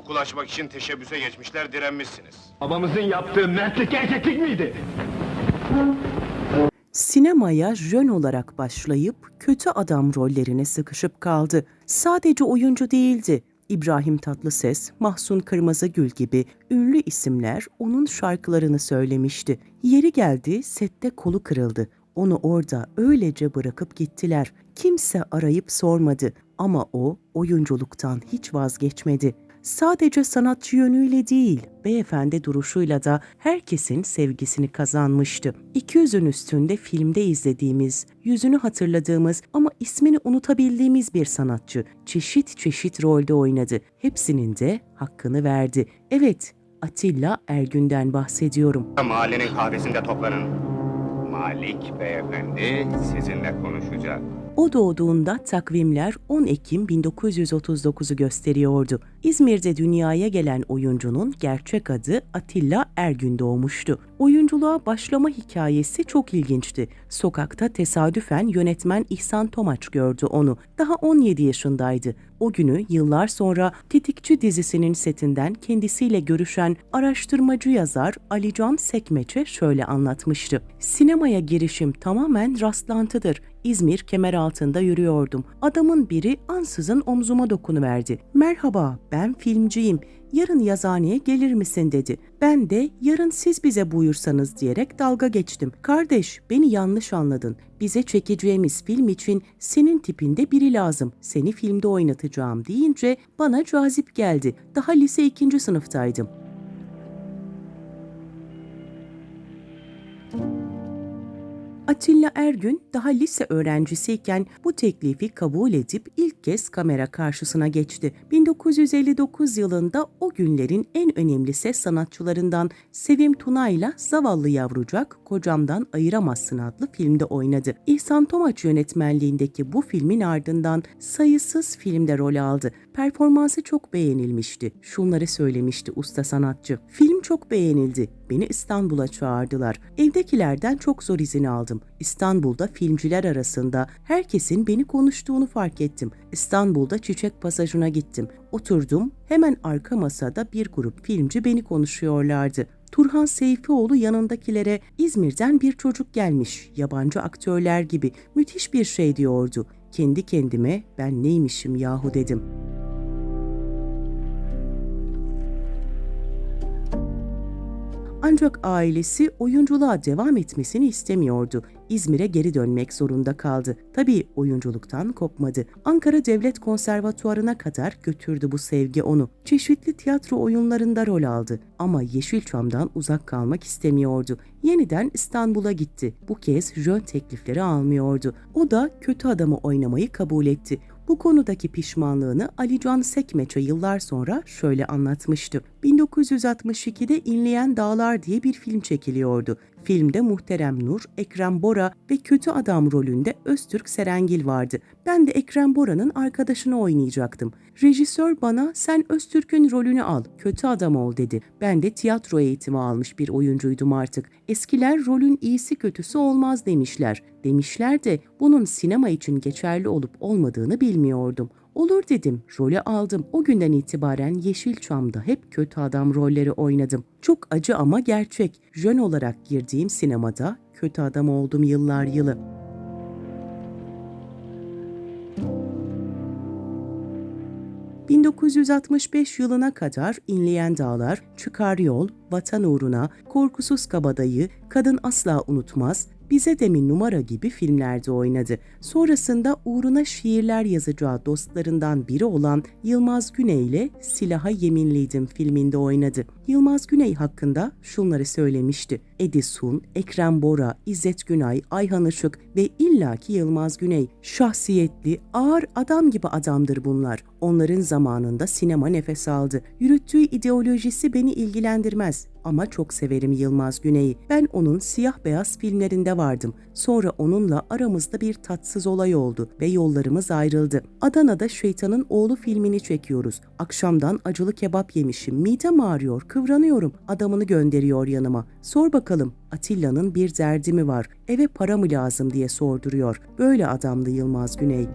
Okul açmak için teşebbüse geçmişler, direnmişsiniz. Babamızın yaptığı mertlik erkeklik miydi? Sinemaya jön olarak başlayıp kötü adam rollerine sıkışıp kaldı. Sadece oyuncu değildi. İbrahim Tatlıses, Mahsun Kırmızıgül gibi ünlü isimler onun şarkılarını söylemişti. Yeri geldi sette kolu kırıldı. Onu orada öylece bırakıp gittiler. Kimse arayıp sormadı ama o oyunculuktan hiç vazgeçmedi. Sadece sanatçı yönüyle değil, beyefendi duruşuyla da herkesin sevgisini kazanmıştı. 200'ün üstünde filmde izlediğimiz, yüzünü hatırladığımız ama ismini unutabildiğimiz bir sanatçı. Çeşit çeşit rolde oynadı. Hepsinin de hakkını verdi. Evet, Atilla Ergün'den bahsediyorum. Mahallenin kahvesinde toplanın. Malik beyefendi sizinle konuşacak. O doğduğunda takvimler 10 Ekim 1939'u gösteriyordu. İzmir'de dünyaya gelen oyuncunun gerçek adı Atilla Ergün doğmuştu. Oyunculuğa başlama hikayesi çok ilginçti. Sokakta tesadüfen yönetmen İhsan Tomaç gördü onu. Daha 17 yaşındaydı. O günü yıllar sonra Tetikçi dizisinin setinden kendisiyle görüşen araştırmacı yazar Alican Sekmeç'e şöyle anlatmıştı. Sinemaya girişim tamamen rastlantıdır. İzmir kemer altında yürüyordum. Adamın biri ansızın omzuma dokunuverdi. Merhaba ben filmciyim. Yarın yazıhaneye gelir misin dedi. Ben de yarın siz bize buyursanız diyerek dalga geçtim. Kardeş beni yanlış anladın. Bize çekeceğimiz film için senin tipinde biri lazım. Seni filmde oynatacağım deyince bana cazip geldi. Daha lise ikinci sınıftaydım. Atilla Ergün daha lise öğrencisiyken bu teklifi kabul edip ilk kez kamera karşısına geçti. 1959 yılında o günlerin en önemli ses sanatçılarından Sevim Tuna'yla Zavallı Yavrucak Kocamdan Ayıramazsın adlı filmde oynadı. İhsan Tomaç yönetmenliğindeki bu filmin ardından sayısız filmde rol aldı. Performansı çok beğenilmişti. Şunları söylemişti usta sanatçı. Film çok beğenildi. Beni İstanbul'a çağırdılar. Evdekilerden çok zor izin aldım. İstanbul'da filmciler arasında herkesin beni konuştuğunu fark ettim. İstanbul'da Çiçek Pasajı'na gittim. Oturdum. Hemen arka masada bir grup filmci beni konuşuyorlardı. Turhan Seyfioğlu yanındakilere İzmir'den bir çocuk gelmiş, yabancı aktörler gibi müthiş bir şey diyordu. Kendi kendime ben neymişim yahu dedim. Ancak ailesi oyunculuğa devam etmesini istemiyordu. İzmir'e geri dönmek zorunda kaldı. Tabii oyunculuktan kopmadı. Ankara Devlet Konservatuarı'na kadar götürdü bu sevgi onu. Çeşitli tiyatro oyunlarında rol aldı. Ama Yeşilçam'dan uzak kalmak istemiyordu. Yeniden İstanbul'a gitti. Bu kez jön teklifleri almıyordu. O da kötü adamı oynamayı kabul etti. Bu konudaki pişmanlığını Alican Sekmeç'e yıllar sonra şöyle anlatmıştı. 1962'de İnleyen Dağlar diye bir film çekiliyordu. Filmde Muhterem Nur, Ekrem Bora ve kötü adam rolünde Öztürk Serengil vardı. Ben de Ekrem Bora'nın arkadaşını oynayacaktım. Rejisör bana sen Öztürk'ün rolünü al, kötü adam ol dedi. Ben de tiyatro eğitimi almış bir oyuncuydum artık. Eskiler rolün iyisi kötüsü olmaz demişler. Demişler de bunun sinema için geçerli olup olmadığını bilmiyordum. Olur dedim, rolü aldım. O günden itibaren Yeşilçam'da hep kötü adam rolleri oynadım. Çok acı ama gerçek. Jön olarak girdiğim sinemada kötü adam oldum yıllar yılı. ...1965 yılına kadar İnleyen Dağlar, Çıkar Yol, Vatan Uğruna, Korkusuz Kabadayı, Kadın Asla Unutmaz, bize Demin Numara gibi filmlerde oynadı. Sonrasında uğruna şiirler yazacağı dostlarından biri olan Yılmaz Güney ile Silaha Yeminliydim filminde oynadı. Yılmaz Güney hakkında şunları söylemişti. Edison, Ekrem Bora, İzzet Günay, Ayhan Işık ve illaki Yılmaz Güney. Şahsiyetli, ağır adam gibi adamdır bunlar. Onların zamanında sinema nefes aldı. Yürüttüğü ideolojisi beni ilgilendirmez ama çok severim Yılmaz Güney'i. Ben onun siyah beyaz filmlerinde vardım. Sonra onunla aramızda bir tatsız olay oldu ve yollarımız ayrıldı. Adana'da Şeytanın Oğlu filmini çekiyoruz. Akşamdan acılı kebap yemişim. Midem ağrıyor, kıvranıyorum. Adamını gönderiyor yanıma. Sor bakalım Atilla'nın bir derdi mi var? Eve para mı lazım diye sorduruyor. Böyle adamdı Yılmaz Güney.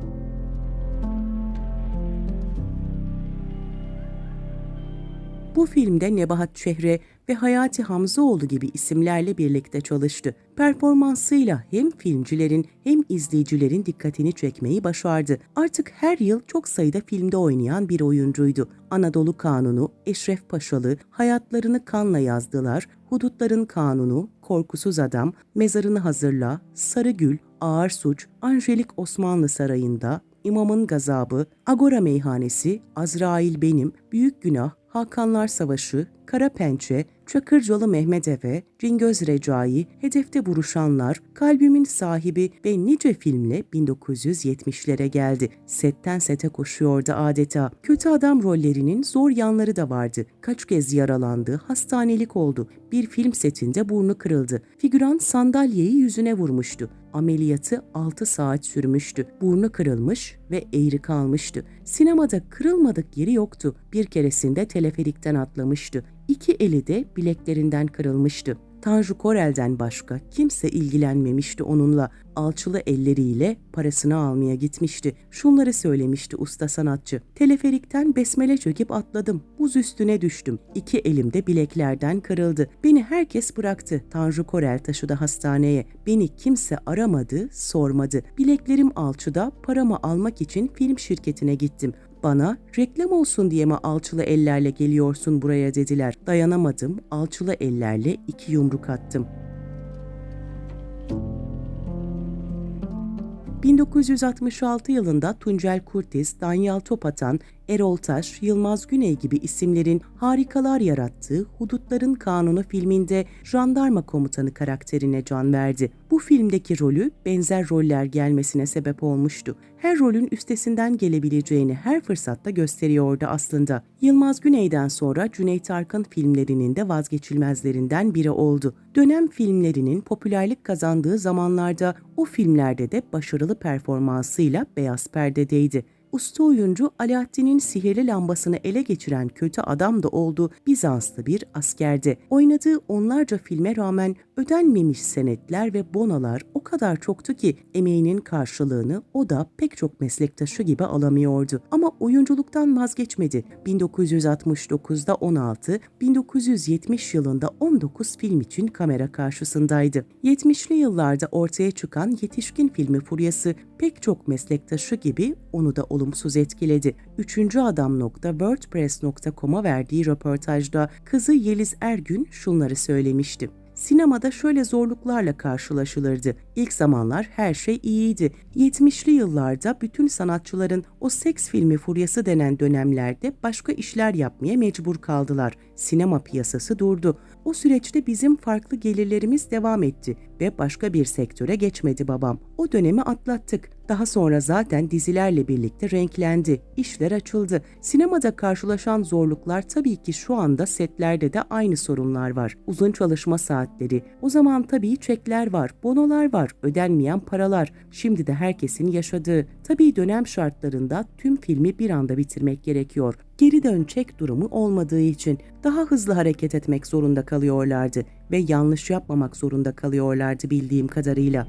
Bu filmde Nebahat Çehre ve Hayati Hamzaoğlu gibi isimlerle birlikte çalıştı. Performansıyla hem filmcilerin hem izleyicilerin dikkatini çekmeyi başardı. Artık her yıl çok sayıda filmde oynayan bir oyuncuydu. Anadolu Kanunu, Eşref Paşalı, Hayatlarını Kanla Yazdılar, Hudutların Kanunu, Korkusuz Adam, Mezarını Hazırla, Sarıgül, Ağır Suç, Angelik Osmanlı Sarayı'nda, İmamın Gazabı, Agora Meyhanesi, Azrail Benim, Büyük Günah, Hakanlar Savaşı, Kara Pençe, Çakırcalı Mehmet Efe, Cingöz Recai, Hedefte Vuruşanlar, Kalbimin Sahibi ve nice filmle 1970'lere geldi. Setten sete koşuyordu adeta. Kötü adam rollerinin zor yanları da vardı. Kaç kez yaralandı, hastanelik oldu. Bir film setinde burnu kırıldı. Figüran sandalyeyi yüzüne vurmuştu. Ameliyatı 6 saat sürmüştü. Burnu kırılmış ve eğri kalmıştı. Sinemada kırılmadık yeri yoktu. Bir keresinde teleferikten atlamıştı. İki eli de bileklerinden kırılmıştı. Tanju Korel'den başka kimse ilgilenmemişti onunla. Alçılı elleriyle parasını almaya gitmişti. Şunları söylemişti usta sanatçı. Teleferikten besmele çöküp atladım. Buz üstüne düştüm. İki elimde bileklerden kırıldı. Beni herkes bıraktı. Tanju Korel taşıdı hastaneye. Beni kimse aramadı, sormadı. Bileklerim alçıda paramı almak için film şirketine gittim. Bana reklam olsun diye mi alçılı ellerle geliyorsun buraya dediler. Dayanamadım, alçılı ellerle iki yumruk attım. 1966 yılında Tuncel Kurtiz, Danyal Topatan, Erol Taş, Yılmaz Güney gibi isimlerin harikalar yarattığı Hudutların Kanunu filminde jandarma komutanı karakterine can verdi. Bu filmdeki rolü benzer roller gelmesine sebep olmuştu. Her rolün üstesinden gelebileceğini her fırsatta gösteriyordu aslında. Yılmaz Güney'den sonra Cüneyt Arkın filmlerinin de vazgeçilmezlerinden biri oldu. Dönem filmlerinin popülerlik kazandığı zamanlarda o filmlerde de başarılı performansıyla beyaz perdedeydi usta oyuncu Alaaddin'in sihirli lambasını ele geçiren kötü adam da oldu Bizanslı bir askerdi. Oynadığı onlarca filme rağmen ödenmemiş senetler ve bonalar o kadar çoktu ki emeğinin karşılığını o da pek çok meslektaşı gibi alamıyordu. Ama oyunculuktan vazgeçmedi. 1969'da 16, 1970 yılında 19 film için kamera karşısındaydı. 70'li yıllarda ortaya çıkan yetişkin filmi furyası pek çok meslektaşı gibi onu da olumsuz etkiledi. Üçüncü adam.wordpress.com'a verdiği röportajda kızı Yeliz Ergün şunları söylemişti. Sinemada şöyle zorluklarla karşılaşılırdı. İlk zamanlar her şey iyiydi. 70'li yıllarda bütün sanatçıların o seks filmi furyası denen dönemlerde başka işler yapmaya mecbur kaldılar. Sinema piyasası durdu. O süreçte bizim farklı gelirlerimiz devam etti ve başka bir sektöre geçmedi babam. O dönemi atlattık. Daha sonra zaten dizilerle birlikte renklendi. İşler açıldı. Sinemada karşılaşan zorluklar tabii ki şu anda setlerde de aynı sorunlar var. Uzun çalışma saatleri. O zaman tabii çekler var, bonolar var, ödenmeyen paralar. Şimdi de herkesin yaşadığı. Tabii dönem şartlarında tüm filmi bir anda bitirmek gerekiyor. Geri dönecek durumu olmadığı için daha hızlı hareket etmek zorunda kalıyorlardı ve yanlış yapmamak zorunda kalıyorlardı bildiğim kadarıyla.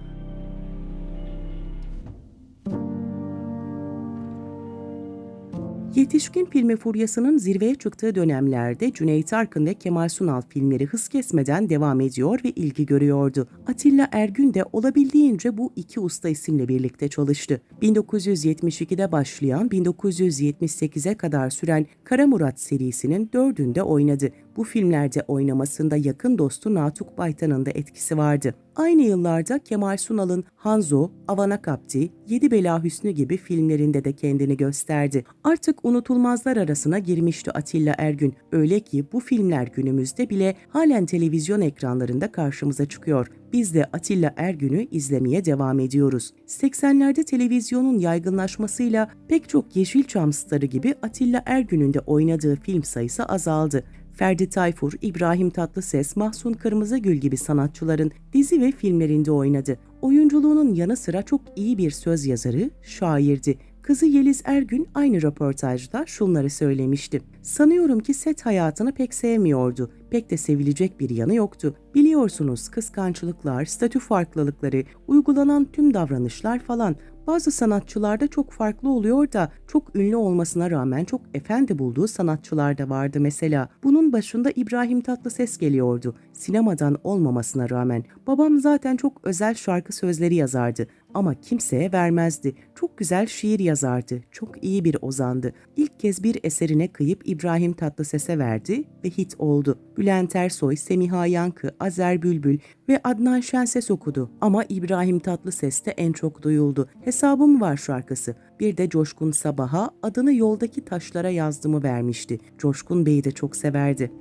Yetişkin filmi furyasının zirveye çıktığı dönemlerde Cüneyt Arkın ve Kemal Sunal filmleri hız kesmeden devam ediyor ve ilgi görüyordu. Atilla Ergün de olabildiğince bu iki usta isimle birlikte çalıştı. 1972'de başlayan 1978'e kadar süren Kara Murat serisinin dördünde oynadı. Bu filmlerde oynamasında yakın dostu Natuk Baytan'ın da etkisi vardı. Aynı yıllarda Kemal Sunal'ın Hanzo, Avana Kapti, Yedi Bela Hüsnü gibi filmlerinde de kendini gösterdi. Artık unutulmazlar arasına girmişti Atilla Ergün. Öyle ki bu filmler günümüzde bile halen televizyon ekranlarında karşımıza çıkıyor. Biz de Atilla Ergün'ü izlemeye devam ediyoruz. 80'lerde televizyonun yaygınlaşmasıyla pek çok Yeşilçam starı gibi Atilla Ergün'ün de oynadığı film sayısı azaldı. Ferdi Tayfur, İbrahim Tatlıses, Mahsun Kırmızıgül gibi sanatçıların dizi ve filmlerinde oynadı. Oyunculuğunun yanı sıra çok iyi bir söz yazarı, şairdi. Kızı Yeliz Ergün aynı röportajda şunları söylemişti. Sanıyorum ki set hayatını pek sevmiyordu. Pek de sevilecek bir yanı yoktu. Biliyorsunuz kıskançlıklar, statü farklılıkları, uygulanan tüm davranışlar falan Bazı sanatçılarda çok farklı oluyor da çok ünlü olmasına rağmen çok efendi bulduğu sanatçılar da vardı mesela. Bunun başında İbrahim Tatlıses geliyordu. Sinemadan olmamasına rağmen. Babam zaten çok özel şarkı sözleri yazardı ama kimseye vermezdi. Çok güzel şiir yazardı. Çok iyi bir ozandı. İlk kez bir eserine kıyıp İbrahim Tatlıses'e verdi ve hit oldu. Bülent Ersoy, Semiha Yankı, Azer Bülbül ve Adnan Şenses okudu. Ama İbrahim Tatlıses de en çok duyuldu. Hesabım var şarkısı. Bir de Coşkun Sabah'a adını yoldaki taşlara yazdımı vermişti. Coşkun Bey'i de çok severdi.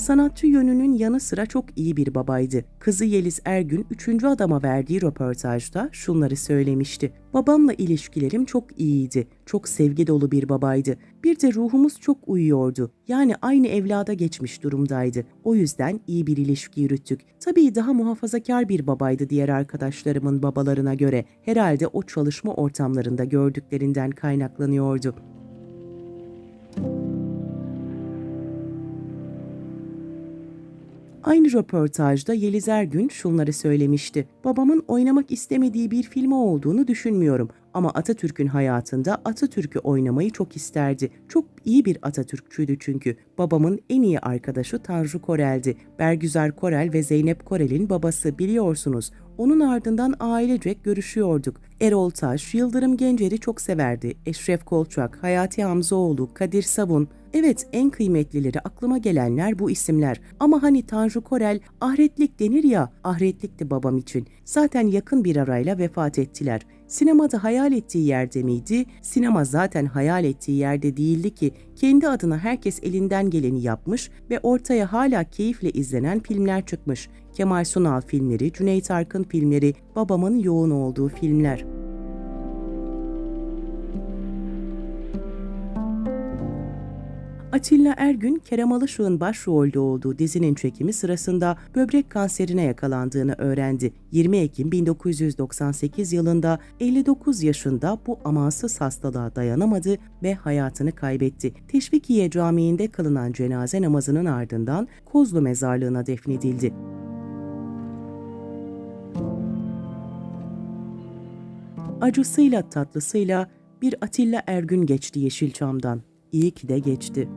Sanatçı yönünün yanı sıra çok iyi bir babaydı. Kızı Yeliz Ergün üçüncü adama verdiği röportajda şunları söylemişti. Babamla ilişkilerim çok iyiydi. Çok sevgi dolu bir babaydı. Bir de ruhumuz çok uyuyordu. Yani aynı evlada geçmiş durumdaydı. O yüzden iyi bir ilişki yürüttük. Tabii daha muhafazakar bir babaydı diğer arkadaşlarımın babalarına göre. Herhalde o çalışma ortamlarında gördüklerinden kaynaklanıyordu. Aynı röportajda Yeliz Ergün şunları söylemişti. Babamın oynamak istemediği bir filmi olduğunu düşünmüyorum. Ama Atatürk'ün hayatında Atatürk'ü oynamayı çok isterdi. Çok iyi bir Atatürkçüydü çünkü. Babamın en iyi arkadaşı Tanju Korel'di. Bergüzar Korel ve Zeynep Korel'in babası biliyorsunuz. Onun ardından ailecek görüşüyorduk. Erol Taş, Yıldırım Gencer'i çok severdi. Eşref Kolçak, Hayati Hamzoğlu, Kadir Savun. Evet en kıymetlileri aklıma gelenler bu isimler. Ama hani Tanju Korel ahretlik denir ya, ahretlikti babam için. Zaten yakın bir arayla vefat ettiler. Sinemada hayal ettiği yerde miydi? Sinema zaten hayal ettiği yerde değildi ki. Kendi adına herkes elinden geleni yapmış ve ortaya hala keyifle izlenen filmler çıkmış. Kemal Sunal filmleri, Cüneyt Arkın filmleri, babamın yoğun olduğu filmler. Atilla Ergün, Kerem Alışık'ın başrolde olduğu dizinin çekimi sırasında böbrek kanserine yakalandığını öğrendi. 20 Ekim 1998 yılında 59 yaşında bu amansız hastalığa dayanamadı ve hayatını kaybetti. Teşvikiye Camii'nde kılınan cenaze namazının ardından Kozlu Mezarlığı'na defnedildi. Acısıyla tatlısıyla bir Atilla Ergün geçti Yeşilçam'dan. İyi ki de geçti.